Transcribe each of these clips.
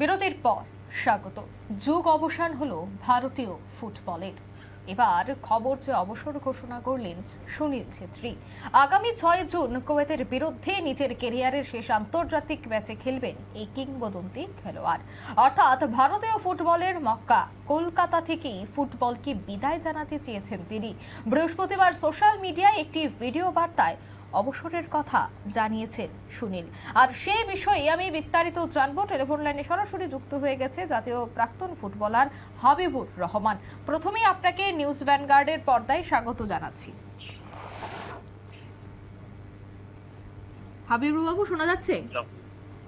বিরতির পর স্বাগত। যুগ অবসান হলো ভারতীয় ফুটবলের। এবার খবর যে অবসর ঘোষণা করলেন সুনীল ছেত্রী। আগামী ছয় জুন কুয়েতের বিরুদ্ধে নিজের কেরিয়ারের শেষ আন্তর্জাতিক ম্যাচে খেলবেন এই কিংবদন্তি খেলোয়াড়। অর্থাৎ ভারতীয় ফুটবলের মক্কা, কলকাতা থেকেই ফুটবলকে বিদায় জানাতে চেয়েছেন তিনি। বৃহস্পতিবার সোশ্যাল মিডিয়ায় একটি ভিডিও বার্তায় অবসরের কথা জানিয়েছেন সুনীল। আর সেই বিষয়ে আমি বিস্তারিত জানব। টেলিফোন লাইনে সরাসরি যুক্ত হয়ে গেছে জাতীয় প্রাক্তন ফুটবলার হাবিবুর রহমান। প্রথমেই আপনাকে নিউজ ভ্যানগার্ডের পর্দায় স্বাগত জানাচ্ছি। হাবিবুর বাবু শোনা যাচ্ছে?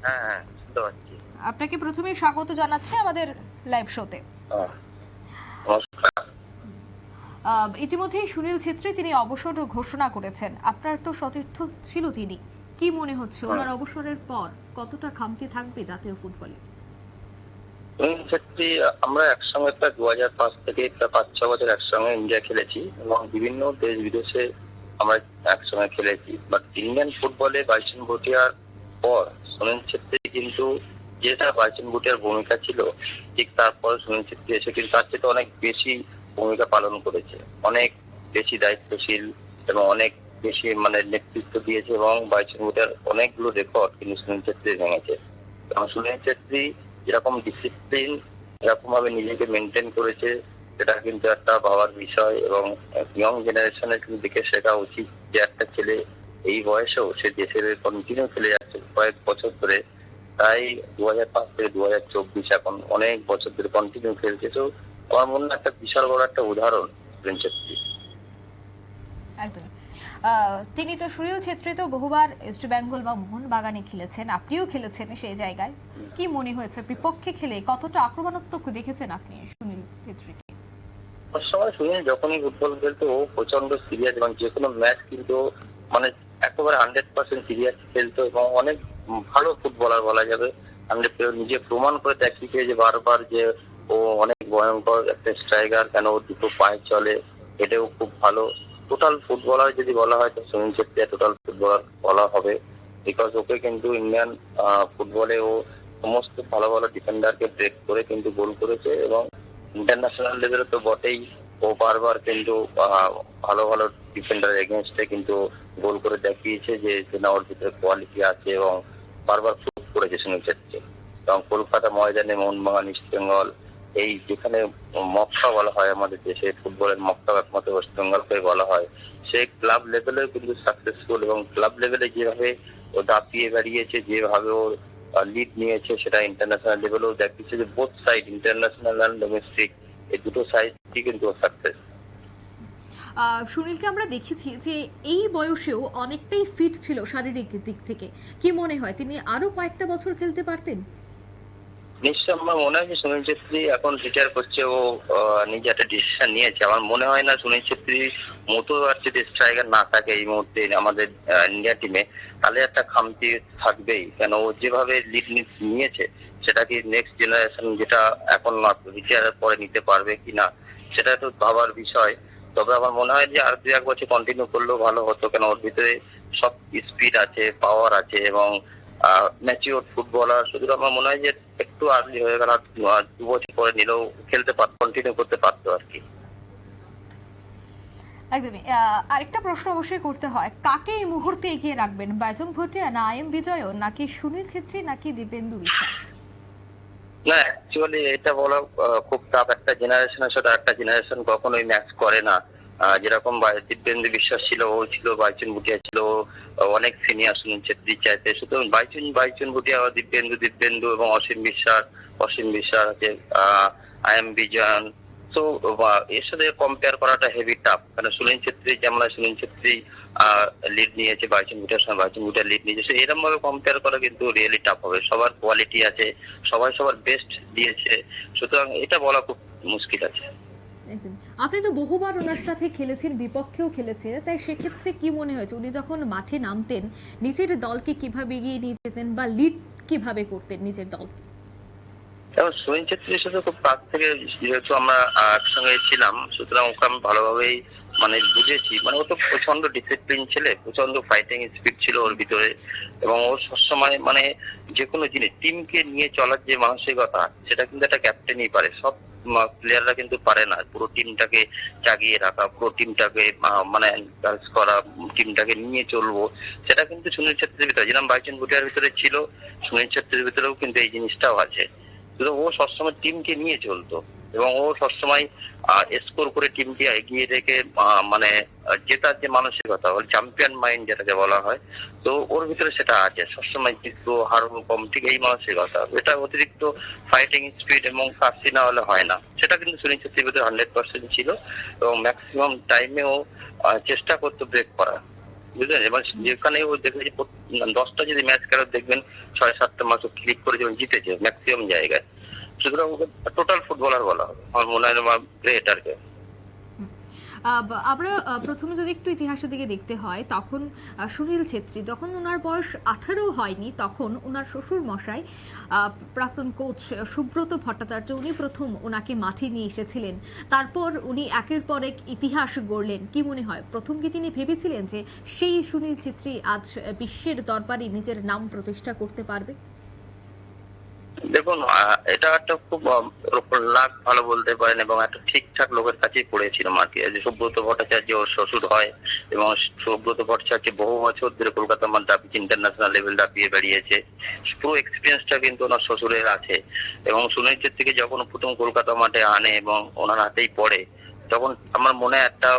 হ্যাঁ হ্যাঁ শুনতে পাচ্ছি। আপনাকে প্রথমেই স্বাগত জানাচ্ছি আমাদের লাইভ শোতে। ইতিমধ্যেই সুনীল ছেত্রী তিনি অবসর ঘোষণা করেছেন। আপনার তো সতীর্থ ছিল তিনি। কি মনে হচ্ছে হ্যাঁ। ওনার অবসরের পর কতটা খামতি থাকবে জাতীয় ফুটবলে? সুনীল ছেত্রী আমরা একসঙ্গে প্রায় দু হাজার পাঁচ থেকে প্রায় পাঁচ ছ বছর একসঙ্গে ইন্ডিয়া খেলেছি এবং বিভিন্ন দেশ বিদেশে আমরা একসঙ্গে খেলেছি। বাট ইন্ডিয়ান ফুটবলে বাইচুন ভুটিয়ার পর সুনীল ছেত্রী কিন্তু যেটা বাইচুন ভুটিয়ার ভূমিকা ছিল ঠিক তারপর সুনীল ছেত্রী এসে কিন্তু তার চেয়ে অনেক বেশি ভূমিকা পালন করেছে। অনেক বেশি দায়িত্বশীল এবং অনেক বেশি মানে নেতৃত্ব দিয়েছে এবং বাইশ মিটার অনেকগুলো রেকর্ড কিন্তু সুনীল ছেত্রী ভেঙেছে। এবং সুনীল ছেত্রী যেরকম ডিসিপ্লিন এরকম ভাবে নিজেকে মেনটেন করেছে, সেটা কিন্তু একটা ভাবার বিষয় এবং ইয়ং জেনারেশনের কিন্তু দেখে শেখা উচিত যে একটা ছেলে এই বয়সেও সে দেশের কন্টিনিউ খেলে যাচ্ছে কয়েক বছর ধরে। তাই দু হাজার পাঁচ থেকে দু হাজার চব্বিশ এখন অনেক বছর ধরে কন্টিনিউ খেলছে। তো আমার মনে হয় একটা বিশাল বড় একটা উদাহরণ সুনীল ছেত্রী একদম। তিনি তো সুনীল ছেত্রী তো বহুবার ইস্ট বেঙ্গল বা মোহনবাগানে খেলেছেন। আপনিও খেলেছেন সেই জায়গায়। কি মনে হয়েছে? বিপক্ষে খেলে কতটা আক্রমণাত্মক দেখেছেন আপনি সুনীল ছেত্রীকে? সুনীল যখনই ফুটবল খেলতো ও প্রচণ্ড সিরিয়াস এবং যে কোনো ম্যাচ কিন্তু মানে একেবারে হান্ড্রেড পার্সেন্ট সিরিয়াস খেলতো এবং অনেক ভালো ফুটবলার বলা যাবে। হান্ড্রেড নিজে প্রমাণ করে দেখিয়েছে যে বারবার যে ও অনেক ভয়ঙ্কর একটা স্ট্রাইকার কেন ও দুটো পায়ে চলে, এটাও খুব ভালো। টোটাল ফুটবলার যদি বলা হয়, তো সুনীল ছেত্রী টোটাল ফুটবলার বলা হবে। বিকজ ওকে কিন্তু ইন্ডিয়ান ফুটবলে ও সমস্ত ভালো ভালো ডিফেন্ডারকে ব্রেক করে কিন্তু গোল করেছে এবং ইন্টারন্যাশনাল লেভেলে তো বটেই ও বারবার কিন্তু ভালো ভালো ডিফেন্ডার এগেনস্টে কিন্তু গোল করে দেখিয়েছে যে যে না, ওর ভিতরে কোয়ালিটি আছে এবং বারবার প্রুভ করেছে সুনীল ছেত্রী। এবং কলকাতা ময়দানে মোহনবাগান ইস্ট বেঙ্গল এই যেখানে মক্কা বলা হয় আমাদের দেশে, ফুটবলের মক্কা একমাত্র ওয়েস্ট বেঙ্গলকে বলা হয়, সেই ক্লাব লেভেলেও কিন্তু সাকসেসফুল এবং ক্লাব লেভেলে যেভাবে ও দাপিয়ে বেরিয়েছে যেভাবে ওর লিড নিয়েছে, সেটা ইন্টারন্যাশনাল লেভেলেও দেখিয়েছে যে both side international and domestic এই দুটো সাইডই কিন্তু সাকসেস সুনীলকে আমরা দেখেছি যে এই বয়সেও অনেকটাই ফিট ছিল শারীরিক দিক থেকে। কি মনে হয়, তিনি আরও কয়েকটা বছর খেলতে পারতেন? নিশ্চয় আমার মনে হয় যে সুনীল ছেত্রী এখন রিটায়ার করছে, ও নিজে একটা ডিসিশন নিয়েছে। আমার মনে হয় না সুনীল ছেত্রীর মতো আর যদি স্ট্রাইকার না থাকে এই মুহূর্তে আমাদের ইন্ডিয়া টিমে তাহলে একটা খামতি থাকবেই। কেন ও যেভাবে লিড নিয়েছে, সেটা কি নেক্সট জেনারেশন যেটা এখন রিটায়ারের পরে নিতে পারবে কি না, সেটা তো ভাবার বিষয়। তবে আমার মনে হয় যে আর দু, এক বছর কন্টিনিউ করলেও ভালো হতো, কেন ওর ভিতরে সব স্পিড আছে পাওয়ার আছে এবং ম্যাচিওর ফুটবলার শুধু আমার মনে হয় যে একটু আর্লি হয়ে গেল দু- বছর পরে নিলেও খেলতে পারত কন্টিনিউ করতে পারতো আর কি। একদমই। আরেকটা প্রশ্ন অবশ্যই করতে হয়। কাকে এই মুহূর্তে এগিয়ে রাখবেন? বাইজং ভুটিয়া না এম বিজয় নাকি সুনীল ছেত্রী নাকি দীপেন্দু বিশ্বাস? না অ্যাকচুয়ালি এটা বলা খুব টাফ একটা জেনারেশনের সাথে একটা জেনারেশন কখনোই ম্যাচ করে না। যেরকম দিব্যেন্দু বিশ্বাস ছিল, ও ছিল বাইচুন ভুটিয়া ছিল অনেক সিনিয়র সুনীল ছেত্রী চাইতে। সুতরাং বাইচুন বাইচুন ভুটিয়া, দিব্যেন্দু দিব্যেন্দু এবং অসীম বিশ্বাস অসীম বিশ্বাস আছে আই এম বিজয়ন তো এর সাথে কম্পেয়ার করাটা হেভি টাফ কারণ সুনীল ছেত্রী যেমন সুনীল ছেত্রী লিড নিয়েছে বাইচুন ভুটিয়ার সময় বাইচুন ভুটিয়া লিড নিয়েছে। এরকম ভাবে কম্পেয়ার করা কিন্তু রিয়েলি টাফ হবে। সবার কোয়ালিটি আছে, সবাই সবার বেস্ট দিয়েছে। সুতরাং এটা বলা খুব মুশকিল আছে। একদম। আপনি তো বহুবার ওনার সাথে খেলেছেন, বিপক্ষেও খেলেছেন, তাই সেক্ষেত্রে কি মনে হয়েছে? উনি যখন মাঠে নামতেন, নিজের দলকে কীভাবে এগিয়ে নিয়ে যেতেন বা লিড কীভাবে করতেন নিজের দলকে? এবং সুনীল ছেত্রীর সাথে খুব কাছ থেকে যেহেতু আমরা একসঙ্গে ছিলাম, সুতরাং ওকে আমি ভালোভাবেই মানে বুঝেছি। মানে ও তো প্রচণ্ড ডিসিপ্লিন ছেলে প্রচণ্ড ফাইটিং স্পিড ছিল ওর ভিতরে এবং ও সবসময় মানে যে কোনো জিনিস টিমকে নিয়ে চলার যে মানসিকতা, সেটা কিন্তু একটা ক্যাপ্টেনই পারে। সব প্লেয়াররা কিন্তু পারে না। পুরো টিমটাকে জাগিয়ে রাখা, পুরো টিমটাকে মানে এনকারেজ করা টিমটাকে নিয়ে চলবো, সেটা কিন্তু সুনীল ছেত্রীর ভিতরে। যেরকম বাইচুন ভুটিয়ার ভিতরে ছিল, সুনীল ছেত্রীর ভিতরেও কিন্তু এই জিনিসটাও আছে। ও সবসময় টিমকে নিয়ে চলতো। এবং ও সবসময় স্কোর করে টিমকে এগিয়ে রেখে মানে জেতার যে মানসিকতা চ্যাম্পিয়ন মাইন্ড যেটাকে বলা হয়, তো ওর ভিতরে সেটা আছে। সবসময় জিতবো, হারবো, কম, ঠিক এই মানসিকতা। এটা অতিরিক্ত ফাইটিং স্পিড এবং কাশি না হলে হয় না। সেটা কিন্তু সুনীল ভিতরে হান্ড্রেড পার্সেন্ট ছিল এবং ম্যাক্সিমাম টাইমে ও চেষ্টা করতো ব্রেক করা বুঝলেন? এবং যেখানে ও দেখেছে প্রত- দশটা যদি ম্যাচ খেলে দেখবেন ছয় সাতটা ম্যাচ ক্লিক করে যেমন জিতেছে ম্যাক্সিমাম জায়গায়। সুতরাং টোটাল ফুটবলার বলা হবে। মনে আমরা প্রথমে যদি একটু ইতিহাসের দিকে দেখতে হয়, তখন সুনীল ছেত্রী, যখন ওনার বয়স আঠারো হয়নি, তখন ওনার শ্বশুর মশাই প্রাক্তন কোচ সুব্রত ভট্টাচার্য, উনি প্রথম ওনাকে মাঠে নিয়ে এসেছিলেন। তারপর উনি একের পর এক ইতিহাস গড়লেন। কি মনে হয়? প্রথম কি তিনি ভেবেছিলেন যে সেই সুনীল ছেত্রী আজ বিশ্বের দরবারে নিজের নাম প্রতিষ্ঠা করতে পারবে? দেখুন এটা একটা খুব লাখ ভালো বলতে পারেন এবং একটা ঠিকঠাক লোকের কাছেই পড়েছিলাম আর কি। যে সুব্রত ভট্টাচার্য ওর শ্বশুর হয় এবং সুব্রত ভট্টাচার্য বহু বছর ধরে কলকাতা মাদ্রাপিজ ইন্টারন্যাশনাল লেভেল দাপিয়ে বেরিয়েছে পুরো এক্সপিরিয়েন্সটা কিন্তু ওনার শ্বশুরের আছে এবং সুনীল থেকে যখন প্রথম কলকাতা মাঠে আনে এবং ওনার হাতেই পড়ে তখন আমার মনে একটা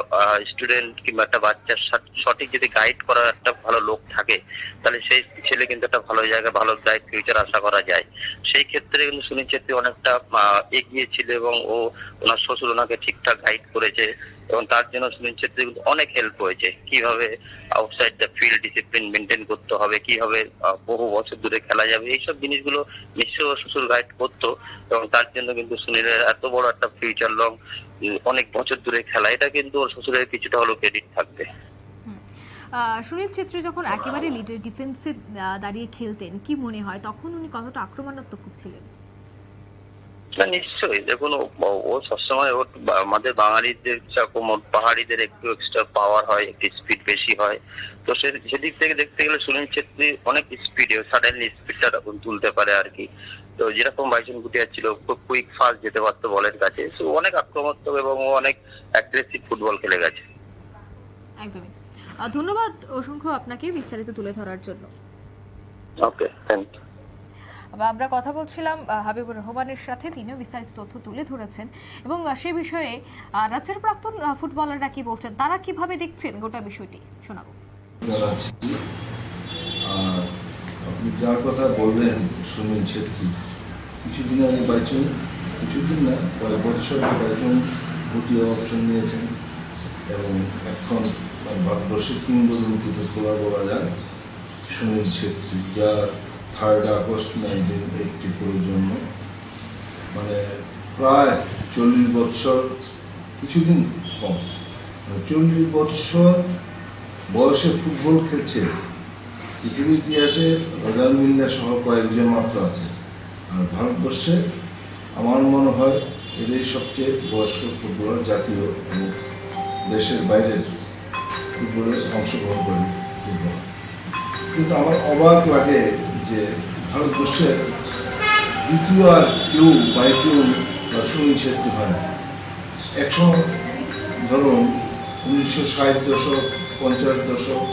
স্টুডেন্ট কিংবা একটা বাচ্চার সঠিক যদি গাইড করার একটা ভালো লোক থাকে, তাহলে সেই ছেলে কিন্তু একটা ভালো জায়গায়, ভালো ব্রাইট ফিউচার আশা করা যায়। সেই ক্ষেত্রে কিন্তু সুনীল ছেত্রী অনেকটা এগিয়ে ছিল এবং ও ওনার শ্বশুর ওনাকে ঠিকঠাক গাইড করেছে এবং তার জন্য সুনীল ছেত্রী কিন্তু অনেক হেল্প হয়েছে। কীভাবে outside the field discipline maintain করতে হবে, কীভাবে বহু বছর ধরে খেলা যাবে, এইসব জিনিসগুলো নিশ্চয়ই ওর শ্বশুর গাইড করতো এবং তার জন্য কিন্তু সুনীলের এত বড় একটা ফিউচার লং অনেক বছর ধরে খেলা। এটা কিন্তু ওর শ্বশুরের কিছুটা হলেও ক্রেডিট থাকবে। সুনীল ছেত্রী যখন একেবারে লিডার ডিফেন্সে দাঁড়িয়ে খেলতেন কি মনে হয়? তখন উনি কতটা আক্রমণাত্মক ছিলেন? না নিশ্চয়ই। দেখুন ও- সবসময় ওর আমাদের বাঙালিদের যেরকম ওর পাহাড়িদের একটু এক্সট্রা পাওয়ার হয় একটু স্পিড বেশি হয়। তো সে- সেদিক থেকে দেখতে গেলে সুনীল ছেত্রী অনেক স্পিডে সাডেনলি স্পিডটা তখন তুলতে পারে আর কি। তো যেরকম বাইচুন গুটিয়ার ছিল খুব কুইক ফাস্ট যেতে পারতো বলের কাছে। সো অনেক আক্রমণাত্মক এবং অনেক অ্যাগ্রেসিভ ফুটবল খেলে গেছে। একদমই। ধন্যবাদ অসংখ্য আপনাকে বিস্তারিত তুলে ধরার জন্য। ওকে থ্যাংক ইউ আমরা কথা বলছিলাম হাবিবুর রহমানের সাথে তিনিও বিস্তারিত তথ্য তুলে ধরেছেন। এবং সে বিষয়ে রাজ্যের প্রাক্তন ফুটবলাররা কি বলছেন? তারা কীভাবে দেখছেন গোটা বিষয়টি? শোনাবো। আপনি যার কথা বললেন সুনীল ছেত্রী কিছুদিন আগে বাইচুন কিছুদিন না কয়েক বছর বাইচুন ভুটিয়া অপশন নিয়েছেন। এবং এখন ভারতবর্ষের কিংবদন্তি ফুটবলার বলা যায়, সুনীল ছেত্রী যা থার্ড আগস্ট নাইনটিন এইটটি ফোরের জন্য মানে প্রায় চল্লিশ বৎসর, কিছুদিন কম। মানে চল্লিশ বৎসর বয়সে ফুটবল খেলছে পৃথিবীর ইতিহাসে রজার মিল্লা সহ কয়েকজন মাত্র আছে। আর ভারতবর্ষে আমার মনে হয় এটাই সবচেয়ে বয়স্ক ফুটবলার জাতীয় এবং দেশের বাইরের ফুটবলে অংশগ্রহণ করে ফুটবল। কিন্তু আমার অবাক লাগে যে ভারতবর্ষের দ্বিতীয় আর কেউ বাইচুন বা সুনীল ছেত্রী হয় না। একসময় ধরুন উনিশশো ষাট দশক, পঞ্চাশ দশক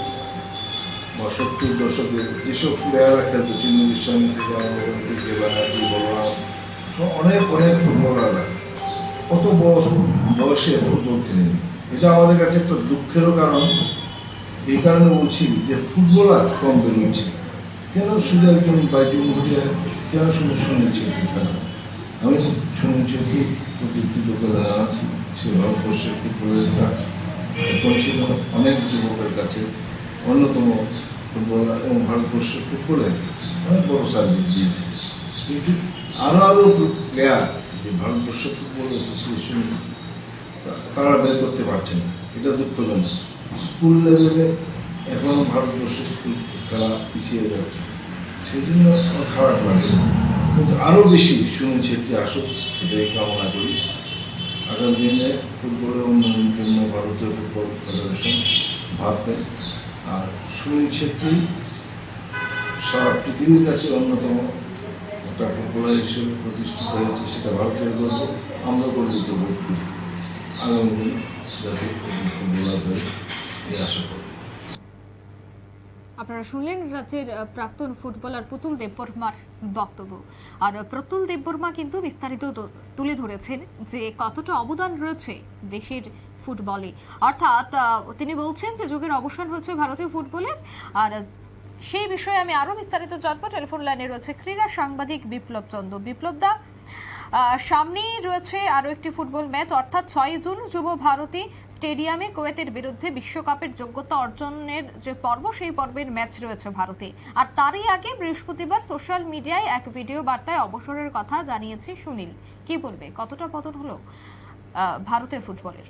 সত্তর দশকে যেসব প্লেয়াররা খেলতো চিন্ময় স্বামী থেকে আরম্ভ করে কে বলরাম অনেক অনেক ফুটবলাররা কত বয়স বয়সে ফুটবল খেলেন? এটা আমাদের কাছে একটা দুঃখেরও কারণ। এই কারণে বলছি যে ফুটবলার কম বেরোচ্ছে। কেন শুধু একজন বাইজুন ঘটিয়া কেন শুধু খেলা আমি ছেত্রী প্রতি কৃতজ্ঞতা জানাচ্ছি। সে ভারতবর্ষের ফুটবলের অনেক যুবকের কাছে। অন্যতম ফুটবলার এবং ভারতবর্ষের ফুটবলে অনেক বড় সার্ভিস দিয়েছে। কিন্তু আরও আরও প্লেয়ার যে ভারতবর্ষ ফুটবল অ্যাসোসিয়েশন তারা বের করতে পারছে না। এটা দুঃখজনক। স্কুল লেভেলে এখনও ভারতবর্ষের স্কুল খেলা পিছিয়ে যাচ্ছে। সেই জন্য আমার খারাপ লাগে। কিন্তু আরও বেশি সুনীল ছেত্রী আসুক এটাই কামনা করি। আগামী দিনে ফুটবলের উন্নয়নের জন্য ভারতীয় ফুটবল ফেডারেশন ভাববেন আর সুনীল ছেত্রী সারা পৃথিবীর কাছে অন্যতম একটা ফুটবলার হিসেবে প্রতিষ্ঠিত হয়েছে, সেটা ভারতের গর্ব, আমরা গর্বিত বোধ করি। আগামী জাতীয় ফুটবলার হয়ে এই আশা করি। আপনারা শুনলেন রাজ্যের প্রাক্তন ফুটবলার পুতুল দেববর্মার বক্তব্য। আর প্রতুল দেববর্মা কিন্তু বিস্তারিত তুলে ধরেছেন যে কতটা অবদান রয়েছে দেশের ফুটবলে অর্থাৎ তিনি বলছেন যে যুগের অবসান হচ্ছে ভারতীয় ফুটবলের আর সেই বিষয়ে আমি আরও বিস্তারিত জানব। টেলিফোন লাইনে রয়েছে ক্রীড়া সাংবাদিক বিপ্লব চন্দ্র বিপ্লব দা সামনেই রয়েছে আরও একটি ফুটবল ম্যাচ। অর্থাৎ ছয় জুন যুব ভারতী স্টেডিয়ামে কুয়েতের বিরুদ্ধে বিশ্বকাপের যোগ্যতা অর্জনের যে পর্ব, সেই পর্বের ম্যাচ রয়েছে ভারতে। আর তারই আগে বৃহস্পতিবার সোশ্যাল মিডিয়ায় এক ভিডিও বার্তায় অবসরের কথা জানিয়েছে সুনীল। কি বলবে? কতটা পতন হলো ভারতের ফুটবলের?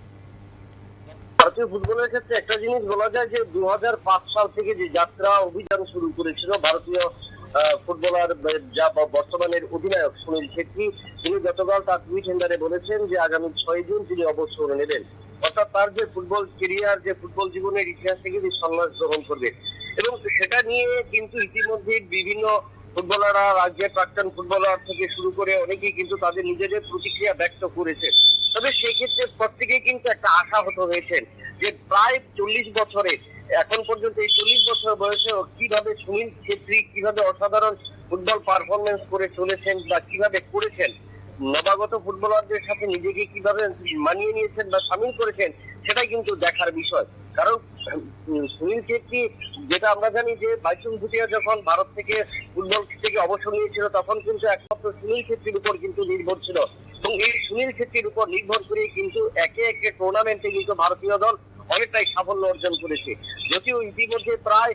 ভারতীয় ফুটবলের ক্ষেত্রে একটা জিনিস বলা যায় যে দু হাজার পাঁচ সাল থেকে যে যাত্রা অভিযান শুরু করেছিল ভারতীয় ফুটবলার যা বর্তমানের অধিনায়ক সুনীল ছেত্রী, তিনি গতকাল তার টুইট হ্যান্ডারে বলেছেন যে আগামী ছয় জুন তিনি অবসর নেবেন। অর্থাৎ তার যে ফুটবল কেরিয়ার, যে ফুটবল জীবনের ইতিহাস থেকে তিনি সন্ন্যাস গ্রহণ করবে এবং সেটা নিয়ে কিন্তু ইতিমধ্যে বিভিন্ন ফুটবলাররা, রাজ্যের প্রাক্তন ফুটবলার থেকে শুরু করে অনেকেই কিন্তু তাদের নিজেদের প্রতিক্রিয়া ব্যক্ত করেছেন। তবে সেই ক্ষেত্রে প্রত্যেকেই কিন্তু একটা আশাহত হয়েছেন। যে প্রায় চল্লিশ বছরে, এখন পর্যন্ত এই চল্লিশ বছর বয়সেও কীভাবে সুনীল ছেত্রী, কীভাবে অসাধারণ ফুটবল পারফরমেন্স করে চলেছেন বা কীভাবে করেছেন, নবাগত ফুটবলারদের সাথে নিজেকে কীভাবে মানিয়ে নিয়েছেন বা সামিল করেছেন, সেটাই কিন্তু দেখার বিষয়। কারণ সুনীল ছেত্রী যেটা আমরা জানি যে বাইচুং ভুটিয়া যখন ভারত থেকে ফুটবল থেকে অবসর নিয়েছিল, তখন কিন্তু একমাত্র সুনীল ছেত্রীর উপর কিন্তু নির্ভর ছিল। এবং এই সুনীল ছেত্রীর উপর নির্ভর করে কিন্তু একে একে টুর্নামেন্টে কিন্তু ভারতীয় দল অনেকটাই সাফল্য অর্জন করেছে। যদিও ইতিমধ্যে প্রায়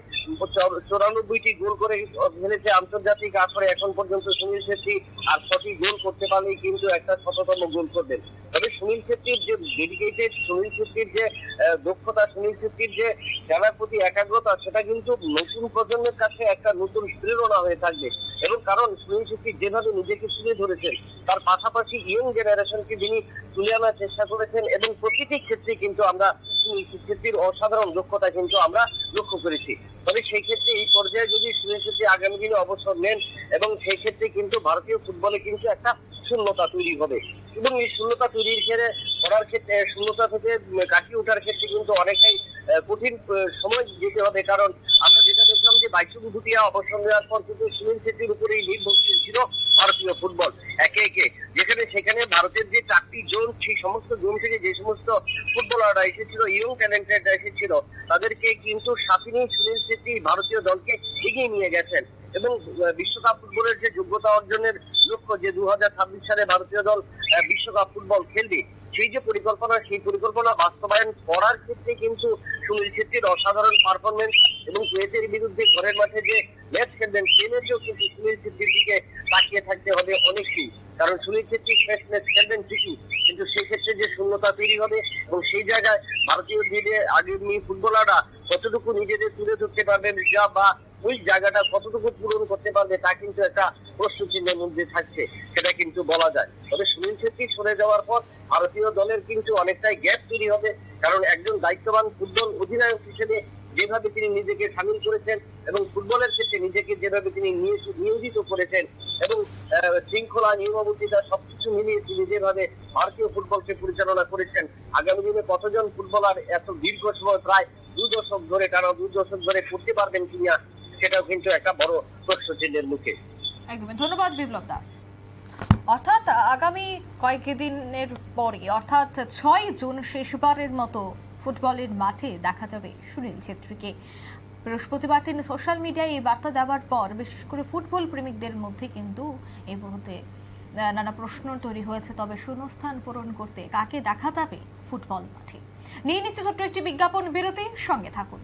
চৌরানব্বইটি গোল করে ফেলেছে আন্তর্জাতিক আসরে, এখন পর্যন্ত সুনীল ছেত্রী আর ছটি গোল করতে পারলেই কিন্তু একটা শততম গোল করবেন। তবে সুনীল ছেত্রীর যে ডেডিকেটেড সুনীল ছেত্রীর যে দক্ষতা, সুনীল ছেত্রীর যে খেলার প্রতি একাগ্রতা, সেটা কিন্তু নতুন প্রজন্মের কাছে একটা নতুন প্রেরণা হয়ে থাকবে। এবং কারণ সুনীল ছেত্রী যেভাবে নিজেকে তুলে ধরেছেন, তার পাশাপাশি ইয়ং জেনারেশনকে যিনি তুলে আনার চেষ্টা করেছেন, এবং প্রতিটি ক্ষেত্রে কিন্তু আমরা ছেত্রীর অসাধারণ দক্ষতা কিন্তু আমরা লক্ষ্য করেছি। তবে সেই ক্ষেত্রে এই পর্যায়ে যদি সুনীল ছেত্রী আগামী দিনে অবসর নেন এবং সেই ক্ষেত্রে কিন্তু ভারতীয় ফুটবলে কিন্তু একটা শূন্যতা তৈরি হবে। এবং এই শূন্যতা তৈরির ক্ষেত্রে করার ক্ষেত্রে, শূন্যতা থেকে কাটিয়ে ওঠার ক্ষেত্রে কিন্তু অনেকটাই কঠিন সময় যেতে হবে। কারণ আমরা যেটা দেখলাম যে বাইচুং ভুটিয়া অবসর নেওয়ার পর কিন্তু সুনীল ছেত্রীর উপরেই নির্ভরশীল ছিল ভারতীয় ফুটবল। একে একে যেখানে সেখানে ভারতের যে চারটি জোন, সেই সমস্ত জোন থেকে যে সমস্ত ফুটবলাররা এসেছিল ইয়ং ট্যালেন্টেড এসেছিল, তাদেরকে কিন্তু সাথে নিয়ে সুনীল ছেত্রী ভারতীয় দলকে এগিয়ে নিয়ে গেছেন। এবং বিশ্বকাপ ফুটবলের যে যোগ্যতা অর্জনের লক্ষ্য যে দু হাজার ছাব্বিশ সালে ভারতীয় দল বিশ্বকাপ ফুটবল খেলবে সেই যে পরিকল্পনা, সেই পরিকল্পনা বাস্তবায়ন করার ক্ষেত্রে কিন্তু সুনীল ছেত্রীর অসাধারণ পারফরমেন্স এবং কুয়েতের বিরুদ্ধে ঘরের মাঠে যে ম্যাচ খেলবেন, সেই ম্যাচেও কিন্তু সুনীল ছেত্রীর দিকে তাকিয়ে থাকতে হবে অনেককেই। কারণ সুনীল ছেত্রী শেষ ম্যাচ খেলবেন ঠিকই, কিন্তু সেই ক্ষেত্রে যে শূন্যতা তৈরি হবে এবং সেই জায়গায় ভারতীয় দিনে আগামী ফুটবলাররা কতটুকু নিজেদের তুলে ধরতে পারবেন, যা বা ওই জায়গাটা কতটুকু পূরণ করতে পারবে তা কিন্তু একটা প্রশ্ন চিহ্নের মধ্যে থাকছে, সেটা কিন্তু বলা যায়। তবে সুনীল ছেত্রী সরে যাওয়ার পর ভারতীয় দলের কিন্তু অনেকটাই গ্যাপ তৈরি হবে, কারণ একজন দায়িত্ববান ফুটবল অধিনায়ক হিসেবে যেভাবে তিনি নিজেকে সামিল করেছেন এবং ফুটবলের ক্ষেত্রে নিজেকে যেভাবে তিনি নিয়োজিত করেছেন এবং শৃঙ্খলা নিয়মাবর্তিতা সবকিছু মিলিয়ে তিনি যেভাবে ভারতীয় ফুটবলকে পরিচালনা করেছেন, আগামী দিনে কতজন ফুটবলার এত দীর্ঘ সময় প্রায় দু দশক ধরে টানা দু দশক ধরে করতে পারবেন কিনা সেটাও কিন্তু একটা বড় প্রশ্ন চিহ্নের মুখে। ধন্যবাদ বিপ্লব দা অর্থাৎ আগামী কয়েকদিনের পরে অর্থাৎ ছয় জুন, শেষবারের মতো ফুটবলের মাঠে দেখা যাবে সুনীল ছেত্রীকে। বৃহস্পতিবার তিনি সোশ্যাল মিডিয়ায় এই বার্তা দেওয়ার পর বিশেষ করে ফুটবল প্রেমিকদের মধ্যে কিন্তু এই মুহূর্তে নানা প্রশ্ন তৈরি হয়েছে, তবে শূন্যস্থান পূরণ করতে কাকে দেখা যাবে ফুটবল মাঠে? নিয়ে নিচ্ছে ছোট্ট একটি বিজ্ঞাপন বিরতি, সঙ্গে থাকুন।